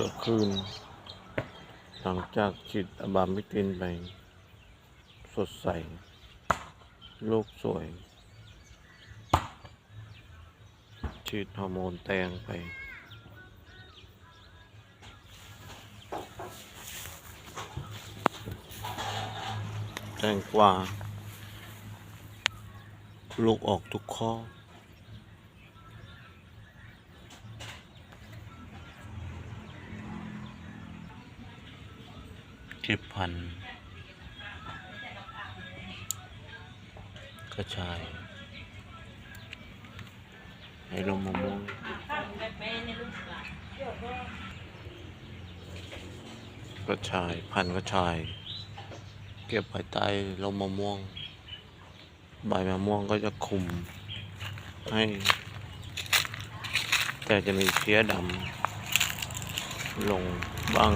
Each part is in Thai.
ขือคืนหลังจากฉีดอะบามิตินไป สดใส โลกสวยฉีดฮอร์โมนแตงไป แตงกวาลูกออกทุกข้อ เก็บพันกระชายให้ลงมะม่วงกระชาย พันกระชาย เก็บภายใต้ลมมะม่วง ใบมะม่วงก็จะคุม ให้ แต่จะมีเพี้ยดำลงบ้าง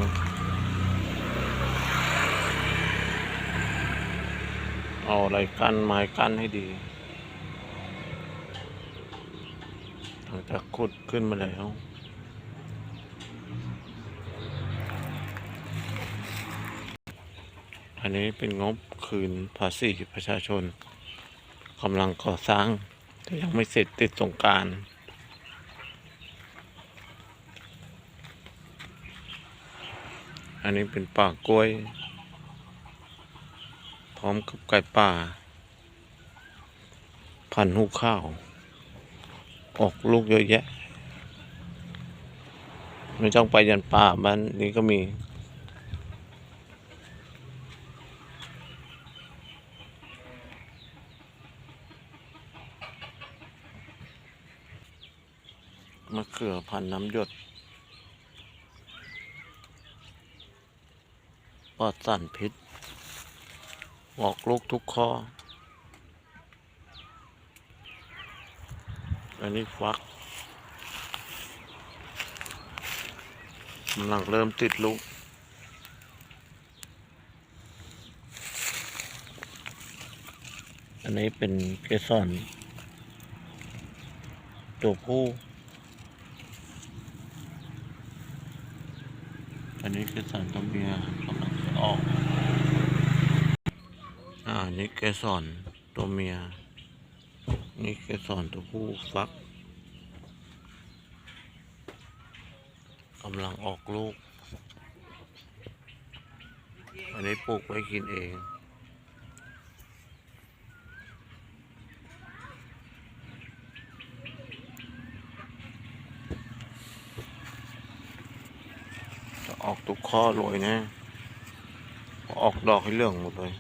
เอาอะไรกั้นไม้กั้นให้ดีหลังจากขุดขึ้นมาแล้วอันนี้เป็นงบคืนภาษีประชาชนกำลังก่อสร้างแต่ยังไม่เสร็จติดสงการอันนี้เป็นป่ากล้วย ร้อมกับไก่ป่า พันธุ์หูข้าว ออกลูกเยอะแยะ ไม่ต้องไปยันป่าบ้านนี้ก็มี มะเขือพันธุ์น้ำหยดปลอดสารพิษ ออกลูกทุกข้อ อันนี้ฟักกำลังเริ่มติดลูกอันนี้เป็นเกสรตัวผู้ อันนี้เกสรตัวเมียกำลังจะออก นี้เกสรตัวเมีย นี่เกสรตัวผู้ฟักกำลังออกลูก อันนี้ปลูกไว้กินเองจะออกทุกข้อเลยนะ ออกดอกให้เหลืองหมดเลย